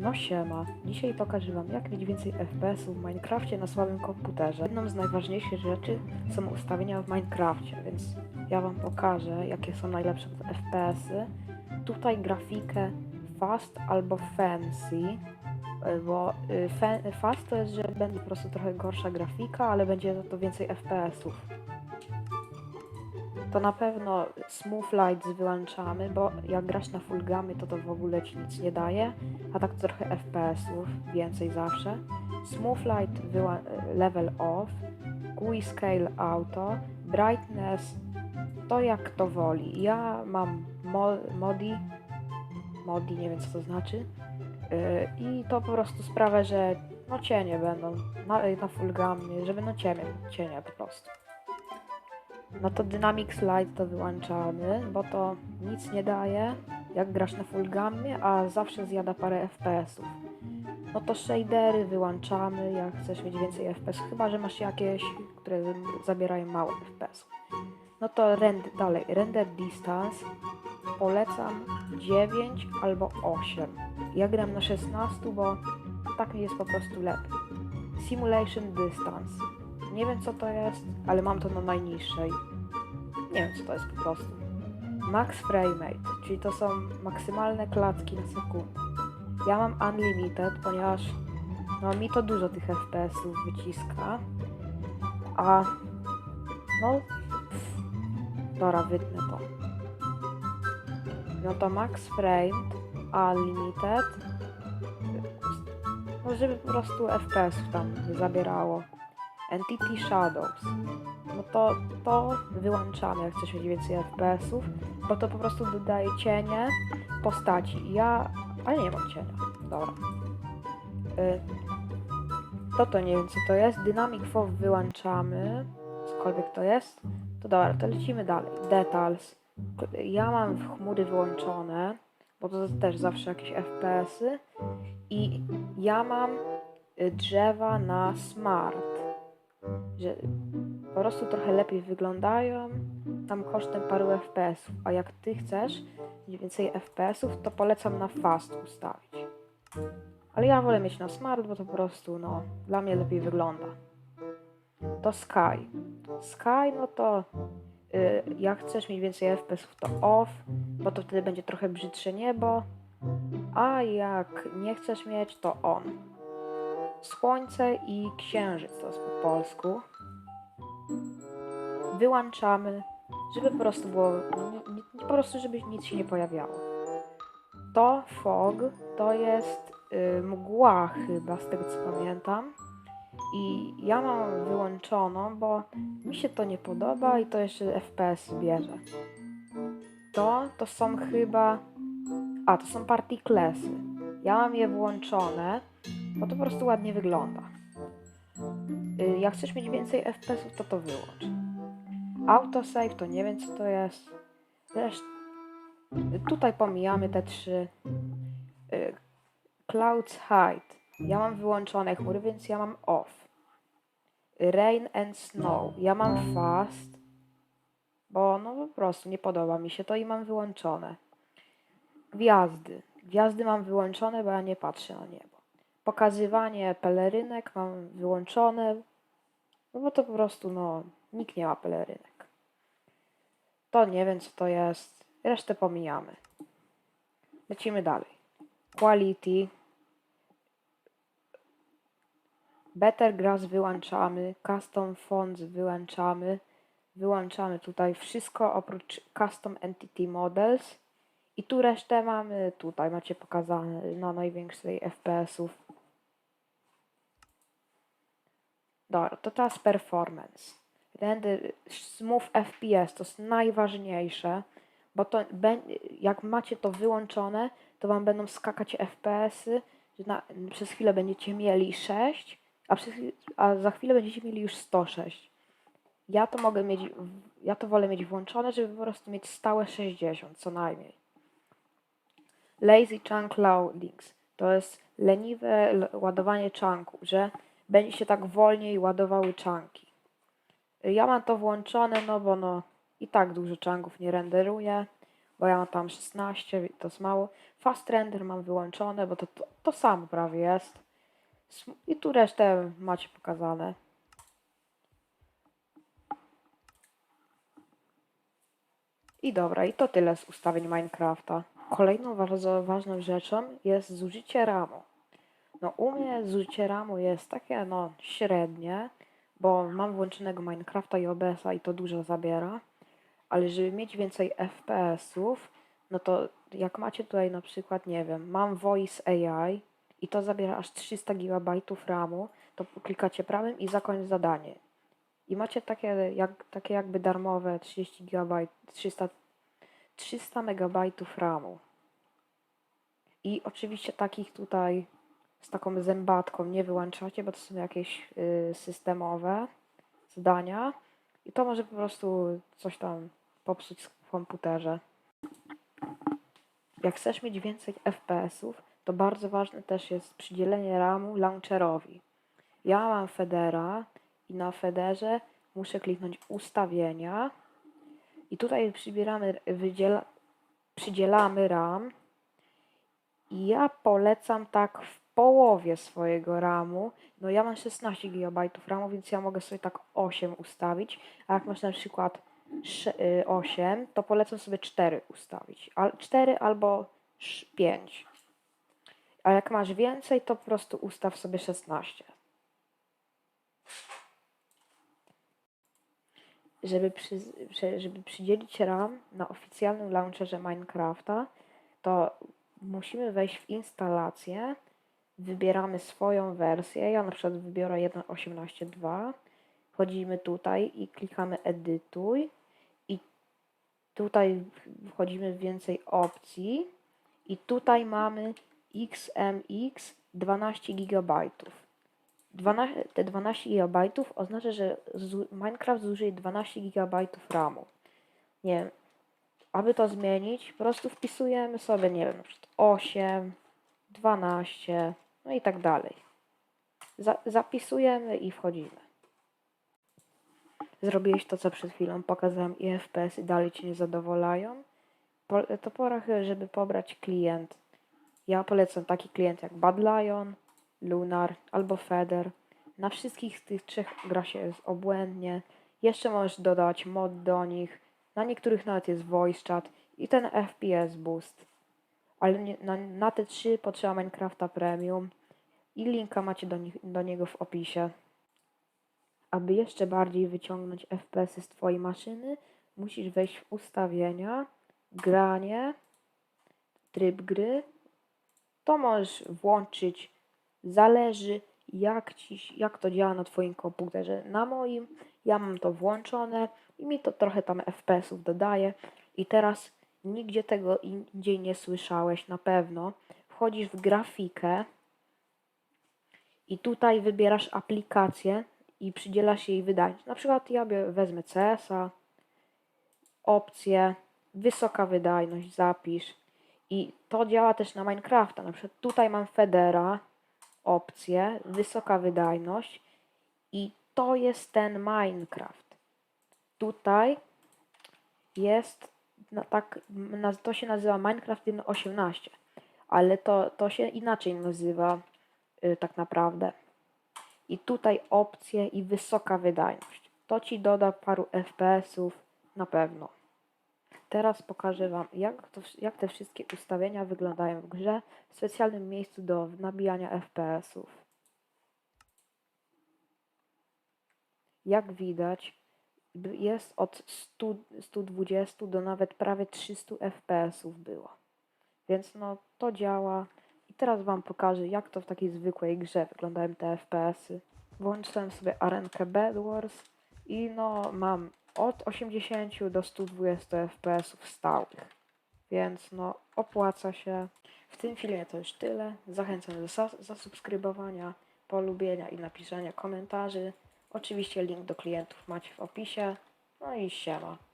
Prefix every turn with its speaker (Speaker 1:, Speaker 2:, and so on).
Speaker 1: No siema, dzisiaj pokażę wam jak mieć więcej FPS-ów w Minecrafcie na słabym komputerze. Jedną z najważniejszych rzeczy są ustawienia w Minecrafcie, więc ja wam pokażę jakie są najlepsze FPS-y. Tutaj grafikę fast albo fancy, y, bo fa- fast to jest, że będzie po prostu trochę gorsza grafika, ale będzie za to więcej FPS-ów. To na pewno Smooth Lights wyłączamy, bo jak grasz na full gamy, to to w ogóle ci nic nie daje, a tak to trochę FPS-ów, więcej zawsze. Smooth Light level off, GUI Scale Auto, Brightness, to jak to woli. Ja mam mo- modi, modi, nie wiem co to znaczy, yy, i to po prostu sprawia, że no cienie będą na, na full gamie, że będą cienie, cienie po prostu. No to Dynamic Slide to wyłączamy, bo to nic nie daje, jak grasz na full gammie, a zawsze zjada parę FPS-ów. No to shadery wyłączamy, jak chcesz mieć więcej FPS, chyba że masz jakieś, które zabierają mało FPS. No to rend, dalej, render distance polecam 9 albo 8. Ja gram na 16, bo tak mi jest po prostu lepiej. Simulation distance. Nie wiem co to jest, ale mam to na najniższej. Nie wiem co to jest po prostu. Max framerate, czyli to są maksymalne klatki na sekundę. Ja mam unlimited, ponieważ no mi to dużo tych FPS-ów wyciska. A no pff, dobra, wytnę to. No to max frame, unlimited. No żeby po prostu FPS-ów tam nie zabierało. Entity Shadows. No to to wyłączamy, jak chcesz mieć więcej FPS-ów, bo to po prostu dodaje cienie postaci. Ja, ale nie mam cienia. Dobra. Y, to to nie wiem co to jest. Dynamic FOV wyłączamy. Cokolwiek to jest. To dobra, to lecimy dalej. Details. Ja mam w chmury wyłączone, bo to też zawsze jakieś FPS-y. I ja mam y, drzewa na smart że po prostu trochę lepiej wyglądają tam kosztem paru FPS-ów, a jak ty chcesz mieć więcej FPS-ów, to polecam na fast ustawić. Ale ja wolę mieć na smart, bo to po prostu, no, dla mnie lepiej wygląda. To Sky. Sky, no to y, jak chcesz mieć więcej FPS-ów, to off, bo to wtedy będzie trochę brzydsze niebo, a jak nie chcesz mieć, to on. Słońce i księżyc, to jest po polsku. Wyłączamy, żeby po prostu było, no, po prostu żeby nic się nie pojawiało. To fog, to jest y, mgła chyba, z tego co pamiętam. I ja mam wyłączoną, bo mi się to nie podoba i to jeszcze FPS bierze. To, to są chyba, a to są particlesy. Ja mam je włączone, bo to po prostu ładnie wygląda. Y, Jak chcesz mieć więcej FPS-ów, to to wyłącz. Autosave to nie wiem co to jest. Tutaj pomijamy te trzy. Y, Clouds Hide. Ja mam wyłączone chmury, więc ja mam off. Rain and Snow. Ja mam fast, bo no po prostu nie podoba mi się to i mam wyłączone. Gwiazdy. Gwiazdy mam wyłączone, bo ja nie patrzę na niebo. Pokazywanie pelerynek mam wyłączone, no bo to po prostu, no, nikt nie ma pelerynek. To nie wiem, co to jest. Resztę pomijamy. Lecimy dalej. Quality. Better Grass wyłączamy. Custom Fonts wyłączamy. Wyłączamy tutaj wszystko oprócz Custom Entity Models. I tu resztę mamy, tutaj macie pokazane na największej FPS-ów. Dobra, to teraz performance. Render smooth FPS to jest najważniejsze, bo to jak macie to wyłączone, to wam będą skakać FPS-y, na, przez chwilę będziecie mieli 6, a, przez, a za chwilę będziecie mieli już 106. Ja to mogę mieć, ja to wolę mieć włączone, żeby po prostu mieć stałe 60 co najmniej. Lazy Chunk Loadings. To jest leniwe ładowanie chunków, że będzie się tak wolniej ładowały chunki. Ja mam to włączone, no bo no i tak dużo chunków nie renderuje. bo ja mam tam 16, to jest mało. Fast render mam wyłączone, bo to, to, to samo prawie jest. I tu resztę macie pokazane. I dobra, i to tyle z ustawień Minecrafta. Kolejną bardzo ważną rzeczą jest zużycie RAMu. No u mnie zużycie RAMu jest takie no średnie, bo mam włączonego Minecrafta i OBS-a i to dużo zabiera. Ale żeby mieć więcej FPS-ów, no to jak macie tutaj na przykład, nie wiem, mam Voice AI i to zabiera aż 300 GB RAMu, to klikacie prawym i zakończ zadanie. I macie takie, jak, takie jakby darmowe 30 GB, 300, 300 MB RAMu. I oczywiście takich tutaj z taką zębatką nie wyłączacie, bo to są jakieś y, systemowe zadania. I to może po prostu coś tam popsuć w komputerze. Jak chcesz mieć więcej FPS-ów, to bardzo ważne też jest przydzielenie RAMu launcherowi. Ja mam Federa i na Federze muszę kliknąć ustawienia i tutaj przybieramy, wydziela, przydzielamy RAM i ja polecam tak w połowie swojego RAMu. No ja mam 16 GB RAMu, więc ja mogę sobie tak 8 ustawić, a jak masz na przykład sze- y, 8, to polecam sobie 4 ustawić. Al 4 albo 5. A jak masz więcej, to po prostu ustaw sobie 16. Żeby, przy, że- żeby przydzielić RAM na oficjalnym launcherze Minecrafta, to musimy wejść w instalację, wybieramy swoją wersję. Ja na przykład wybiorę 1.18.2. Wchodzimy tutaj i klikamy edytuj i tutaj wchodzimy w więcej opcji i tutaj mamy XMX 12 GB. 12, te 12 GB oznacza, że Minecraft zużyje 12 GB RAMu. Nie wiem, aby to zmienić, po prostu wpisujemy sobie, nie wiem, na przykład 8, 12, no i tak dalej. Za, zapisujemy i wchodzimy. Zrobiłeś to, co przed chwilą pokazałem i FPS i dalej Cię nie zadowalają? Po, to pora, żeby pobrać klient. Ja polecam taki klient jak Bad Lion, Lunar albo Feder. Na wszystkich tych trzech gra się jest obłędnie. Jeszcze możesz dodać mod do nich. Na niektórych nawet jest voice chat i ten FPS boost. Ale nie, na, na te trzy potrzeba Minecrafta Premium i linka macie do, nich, do niego w opisie. Aby jeszcze bardziej wyciągnąć FPS z Twojej maszyny, musisz wejść w ustawienia, granie, tryb gry. To możesz włączyć, zależy jak, ci, jak to działa na Twoim komputerze. Na moim ja mam to włączone i mi to trochę tam FPS-ów dodaje. I teraz nigdzie tego indziej nie słyszałeś na pewno. Wchodzisz w grafikę i tutaj wybierasz aplikację i przydzielasz jej wydajność. Na przykład ja wezmę CS-a, opcję, wysoka wydajność, zapisz. I to działa też na Minecrafta. Na przykład tutaj mam Federa, opcję, wysoka wydajność i to jest ten Minecraft. Tutaj jest, no tak, na- to się nazywa Minecraft 1.18, ale to, to się inaczej nazywa y, tak naprawdę. I tutaj opcje i wysoka wydajność. To ci doda paru FPS-ów na pewno. Teraz pokażę Wam, jak, to, jak te wszystkie ustawienia wyglądają w grze w specjalnym miejscu do nabijania FPS-ów. Jak widać, jest od 100, 120 do nawet prawie 300 FPS-ów było. Więc no, to działa. I teraz Wam pokażę, jak to w takiej zwykłej grze wyglądają te FPS-y. Włączyłem sobie arenkę Bed Wars i no, mam od 80 do 120 FPS-ów stałych. Więc no, opłaca się. W tym filmie to już tyle. Zachęcam do za- zasubskrybowania, polubienia i napisania komentarzy. Oczywiście link do klientów macie w opisie. No i siema.